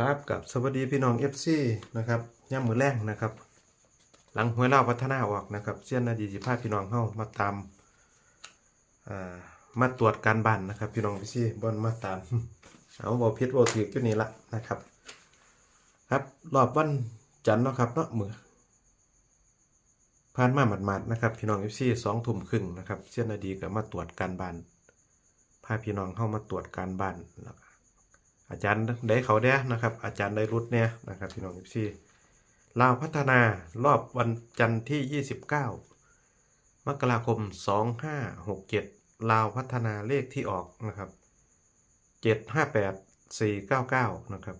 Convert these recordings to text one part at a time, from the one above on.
ครับกับสวัสดีพี่น้อง FC นะครับย่ำมือแรงนะครับ หลังหวยเล่าพัฒนาออกนะครับเสี้ยนนาดีสิพาพี่น้องเข้ามาตามามาตรวจการบ้านนะครับ พี่น้องพี่ซี่บอนมาตาม เอาบอพิษบอถืออยู่นี่ละนะครับ ครับรอบวันจันทร์เนาะครับเนาะมือผ่านมาหมาดๆนะครับ พี่น้อง FC สองทุ่มครึ่งนะครับเสี้ยนนาดีก็มาตรวจการบ้านพาพี่น้องเข้ามาตรวจการบ้านแล้ว อาจารย์ได้เขาแด้นะครับ อาจารย์ได้รุดเนี่ยนะครับพี่น้องพี่ลาวพัฒนารอบวันจันทร์ที่ 29 มกราคม 2567 ลาวพัฒนาเลขที่ออกนะครับ 758 499 นะครับ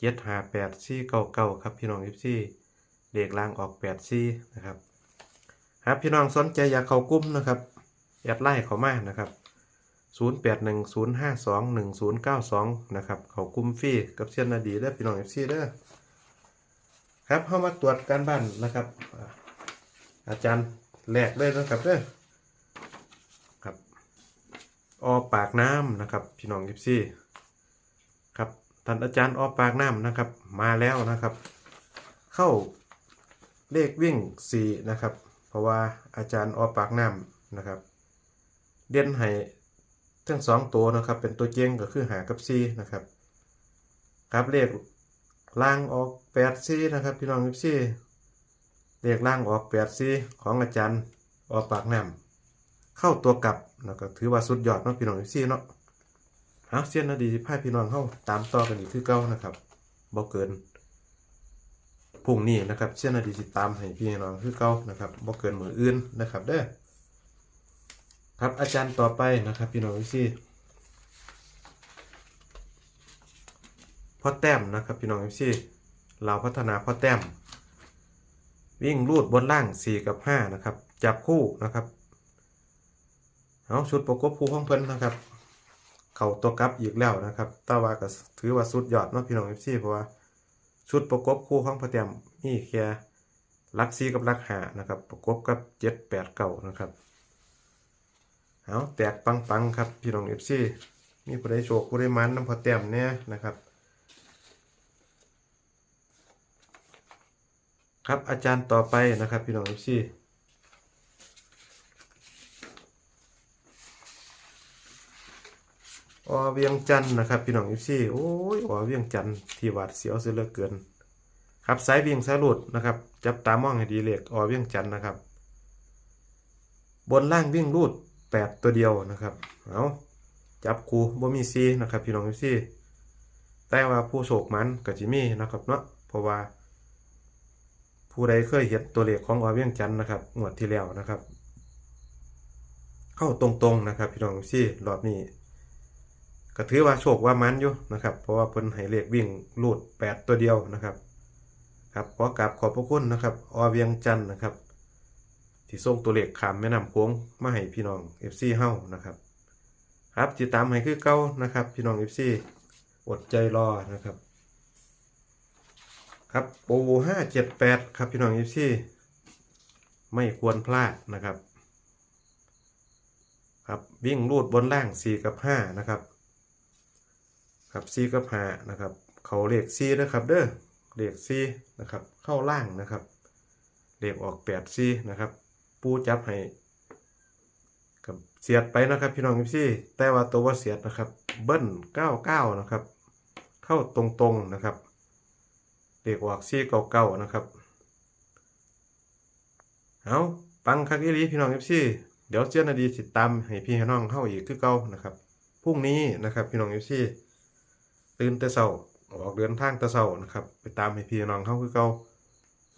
758 499 ครับพี่น้องพี่เลขล่างออก84นะครับครับพี่น้องสนใจอยากเข้ากลุ้มนะครับแอดไล่เขามานะครับ 0810521092 นะครับ เขากุ้มฟรีกับเชียนนาดีเด้พี่น้องเอฟซีเด้อครับเข้ามาตรวจการบ้านนะครับ อาจารย์แรกเลยนะครับเด้อครับออปากน้ำนะครับ พี่น้องเอฟซีครับท่านอาจารย์ออปากน้ำนะครับ มาแล้วนะครับ เข้าเลขวิ่งสีนะครับ เพราะว่าอาจารย์ออปากน้ำนะครับ เด่นให้ ทั้งสองตัวนะครับ เป็นตัวเจงก็คือหากับซีนะครับครับเลขล่างออกแปดซีนะครับพี่น้องพี่ซีเลขล่างออกแปดซีของอาจารย์ออกปากน้ำเข้าตัวกลับแล้วก็ถือว่าสุดยอดเนาะพี่น้องพี่ซีเนาะเอาเสี้ยนนาดีพาพี่น้องเข้าตามต่อกันอีกคือเก้านะครับบ่เกินพุ่งนี้นะครับเสี้ยนนาดีติดตามให้พี่น้องคือเก้านะครับบ่เกินมืออื่นนะครับเด้อ ครับอาจารย์ต่อไปนะครับ พี่น้องวิซี่พ่อแต้มนะครับพี่น้องวิซี่เราพัฒนาพ่อแต้ม วิ่งรูดบนล่าง 4 กับ 5 นะครับ จับคู่นะครับเอาชุดประกบคู่ของเพิ่นนะครับ เข่าตัวกับอีกแล้วนะครับตาวาก็ถือว่าสุดยอดเนาะพี่น้องวิซี่เพราะว่าชุดประกบคู่ของพ่อแต้มนี่แค่ลักซีกับลักหานะครับ ประกบกับ7 8 9นะครับ เอาแตกปังปังๆครับพี่น้องเอฟซีมีผู้ใดโชคผู้ใดมันน้ำพอเต็มเนี่ยนะครับครับอาจารย์ต่อไปนะครับพี่น้องเอฟซีอเวียงจันนะครับพี่น้องเอฟซีโอ้ยอเวียงจันที่หวาดเสียวเสียเลือเกิน ครับสายเวียงสายหลุดนะครับ จับตามองให้ดีเลขอเวียงจันทน์นะครับ บนล่างวิ่งรูด แปดตัวเดียวนะครับเอาจับคูบ่มีซีนะครับพี่น้องซีแต่ว่าผู้โศกมันก็จิมีนะครับเนาะเพราะว่า ผู้ใดเคยเห็นตัวเลขของอเวียงจันนะครับงวดที่แล้วนะครับ เข้าตรงๆนะครับพี่น้องซีรอบนี้ก็ถือว่าโชคว่ามันอยู่นะครับ เพราะว่าเพิ่นให้เลขวิ่งรูดแปดตัวเดียวนะครับ ครับขอกราบขอบพระคุณนะครับ อเวียงจันนะครับ ที่ส่งตัวเลขขามแม่น้ำโค้งมาให้พี่น้อง FC เฮ้านะครับครับติดตามให้คือเก่านะครับ พี่น้อง FC อดใจรอนะครับ ครับโปูห้าเจ็ดแปดครับพี่น้อง FC ไม่ควรพลาดนะครับครับวิ่งรูดบนล่างสี่กับห้านะครับ ครับสี่กับห้านะครับ เขาเลขสี่นะครับเด้อเลขสี่นะครับ เข้าล่างนะครับ เลขออกแปดสี่นะครับ ปูจับให้กับเสียดไปนะครับ พี่น้องพี่แต่ว่าตัวว่าเสียดนะครับ เบิ้ลเก้าเก้านะครับ เข้าตรงๆนะครับเลขออกซี่เก้าเก้านะครับเอาปังคักอีหลีพี่น้องพี่เดี๋ยวเจ้านาดีติดตามให้พี่น้องเข้าอีกคือเก้านะครับพรุ่งนี้นะครับพี่น้องพี่ตื่นแต่เช้าออกเดินทางแต่เช้านะครับ ไปตามให้พี่น้องเข้าคือเก้า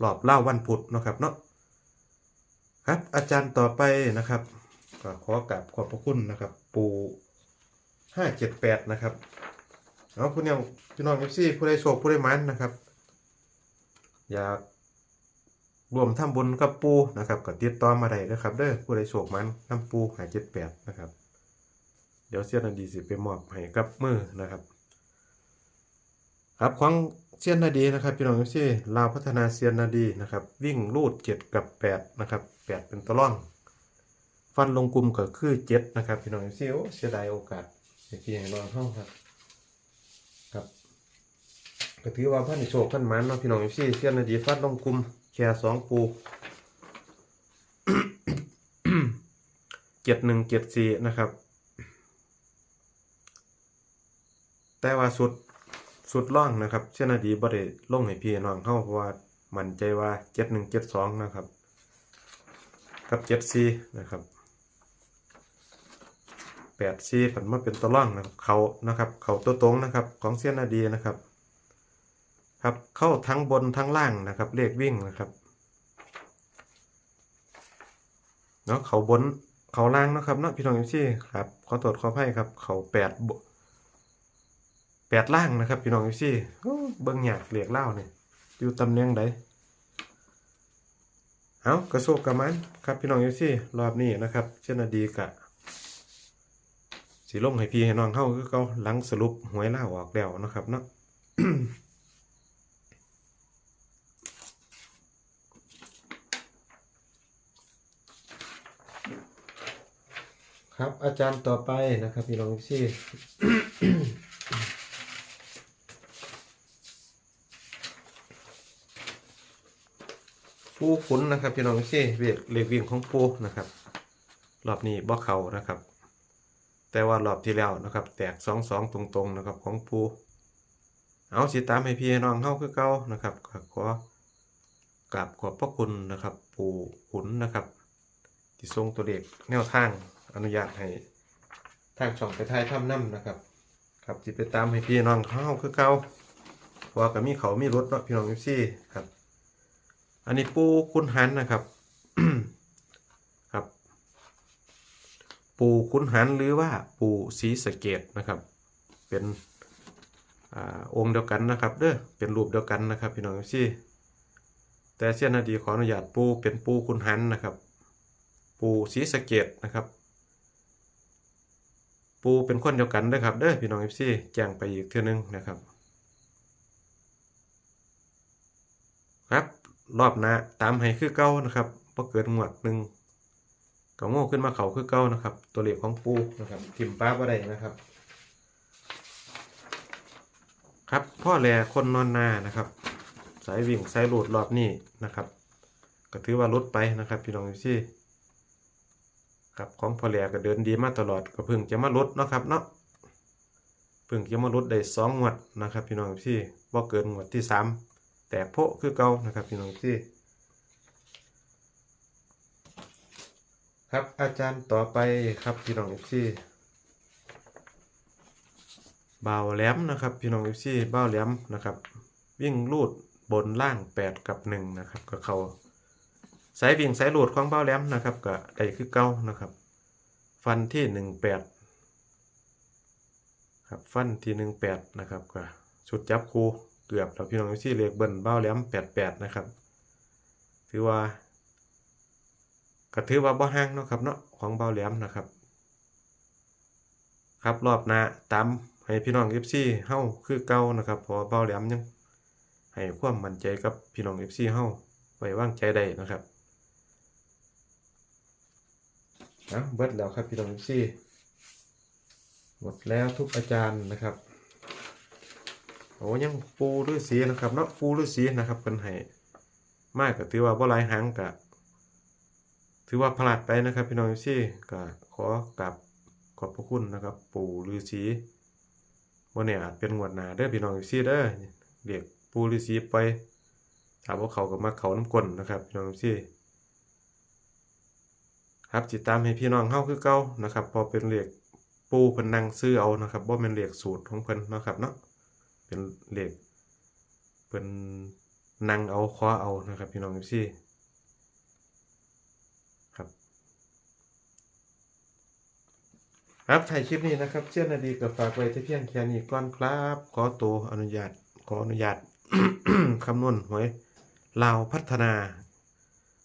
รอบเล่าวันพุธนะครับเนาะ ครับ อาจารย์ต่อไปนะครับก็ขอกราบขอบพระคุณนะครับ ปูห้าเจ็ดแปดนะครับเอาคุณยังพี่น้องเอฟซีผู้ใดโชคผู้ใดมันนะครับ อยากรวมทำบุญกับปูนะครับก็ติดต่อมาได้นะครับ เด้อผู้ใดโชคมันน้ำปูห้าเจ็ดแปดนะครับ เดี๋ยวเสียนันดีสิไปมอบให้กับมือนะครับ ครับของ เซียนนาดีนะครับพี่น้องพี่ลาวพัฒนาเซียนนาดีนะครับ วิ่งรูดเจ็ดกับแปดนะครับแปดเป็นตัวร่อง ฟันลงกลุ่มก็คือเจ็ดนะครับพี่น้องพี่โอ้เสียดายโอกาสให้พี่ให้น้องเข้าครับครับก็ถือว่าพันโชคพันมันเนาะพี่น้องซี่เสี้ยนนาดีฟัดลงกลุ่มแค่สองปูเจ็ดหนึ่งเจ็ดสี่นะครับ แต่ว่าสุด สุดล่องนะครับเสี้ยนนาดีบ่ได้ลงให้พี่น้องเข้าเพราะว่ามั่นใจว่าเจ็ดหนึ่งเจ็ดสองนะครับ กับเจ็ดสี่นะครับแปดสี่ผันมาเป็นตัวล่องนะครับเขานะครับ เขาตัวตรงนะครับของเสี้ยนนาดีนะครับ ครับเข้าทั้งบนทั้งล่างนะครับเลขวิ่งนะครับเนาะเขาบนเขาล่างนะครับเนาะพี่น้องเอฟซีครับขอตรวจขอให้ครับ เขาแปดบ แปดล่างนะครับพี่น้องเอฟซีเบิ้งหยากเหลียกเล่าเนี่ยอยู่ตำแหน่งใดเอากระโซกกระมันครับพี่น้องเอฟซีรอบนี้นะครับ เช่นอดีกะสีลงให้พี่ให้น้องเข้าคือเขาหลังสรุปหวยล่าออกแล้วนะครับเนาะครับอาจารย์ต่อไปนะครับพี่น้องซี่ ปูขุนนะครับพี่น้องซี่เรียกเรียกวิ่งของปูนะครับรอบนี้บ่เขานะครับ แต่ว่ารอบที่แล้วนะครับ แตกสองสองตรงๆนะครับของปูเอาสิตามให้พี่น้องเข้าคือเก่านะครับก็ขอกราบขอบพระคุณนะครับ ปูขุนนะครับที่ทรงตัวเลขแนวทางอนุญาตให้ทางช่องไปทายถ้ำน้ำนะครับ ครับจิไปตามให้พี่น้องเข้าคือเก่าเพราว่าก็มีเขามีรถเนาะพี่น้องเอฟซีครับ อันนี้ปูคุณหันนะครับ ครับ ปูคุณหันหรือว่าปูสีสะเกตนะครับ เป็นอองค์เดียวกันนะครับเด้อเป็นรูปเดียวกันนะครับพี่น้องเอฟซีแต่เส้นนาดีขออนุญาตปูเป็นปูคุณหันนะครับ ปูสีสะเกตนะครับ ปูเป็นคนเดียวกันเด้อครับเด้อพี่น้องเอฟซีแจ้งไปอีกเท่านึงนะครับครับ รอบหน้าตามให้คือเก้านะครับพอเกิดงวดหนึ่งก็โง่ขึ้นมาเขาคือเก้านะครับ ตัวเลขของปูนะครับทิมป้าบ่ได้นะครับ ครับพ่อแลคนนอนนานะครับ สายวิ่งสายหลุดรอบนี้นะครับ ก็ถือว่าลดไปนะครับ พี่น้องเอฟซีครับของพ่อแหลก็เดินดีมาตลอดก็เพิ่งจะมาลดเนาะครับเนาะเพิ่งจะมาลดได้สองงวดนะครับ พี่น้องพี่บ่เกินงวดที่สาม แต่โพะคือเก่านะครับพี่น้องพี่ครับอาจารย์ต่อไปครับพี่น้องพี่บ่าแหลมนะครับพี่น้องพี่บ่าแหลมนะครับ วิ่งลูดบนล่างแปดกับหนึ่งนะครับก็เขาสายวิ่งสายหลุดของเบ้าแหลมนะครับก็ได้คือเก้านะครับ ฟันที่หนึ่งแปดครับฟันที่หนึ่งแปดนะครับก็ชุดจับคู เกือบแล้วพี่น้องที่เรียกเบิ้ลเบ้าแหลมแปดแปดนะครับ ถือว่าก็ถือว่าบ่ห่างเนาะครับเนาะของเบ้าแหลมนะครับ ครับรอบหน้าตามให้พี่น้องเอฟซีเฮ้าคือเก้านะครับเพอเบ้าแหลมยังให้ความมั่นใจกับพี่น้องเอฟซีเฮ้าไว้วางใจได้นะครับนะเบิดแล้วครับพี่น้องเอฟซีหมดแล้วทุกอาจารย์นะครับ โอ้ยังปูฤาษีนะครับเนาะปูฤาษีนะครับเป็นให้มากก็ถือว่าบ่หลายหางกะถือว่าพลาดไปนะครับพี่น้องซี่ก็ขอกราบขอบพระคุณนะครับ ปู่ฤาษีวันนี้อาจเป็นงวดหนาเด้อพี่น้องซี่เด้อเรียกปู่ฤาษีไปถามว่าเขากับมาเขาน้ำกลนนะครับพี่น้องซี่ครับติดตามให้พี่น้องเข้าคือเก่านะครับ พอเป็นเหล็กปูเพิ่นนั่งซื้อเอานะครับบ่เป็นเหล็กสูตรของเพิ่นนะครับเนาะ เป็นเหล็กเพิ่นนั่งเอาคว้าเอานะครับพี่น้องซี่ครับครับถ่ายคลิปนี้นะครับเชื่อนาดีกับฝากไว้ที่เพียงแค่นี้ก่อนครับ ขอตัวอนุญาตขออนุญาตคำนวณหวยลาวพัฒนา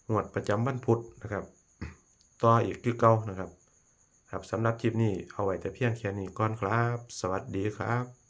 หวดประจำวันพุธนะครับต่ออีกคือเก่านะครับ ครับสำหรับคลิปนี้เอาไว้แต่เพียงแค่นี้ก่อนครับ สวัสดีครับ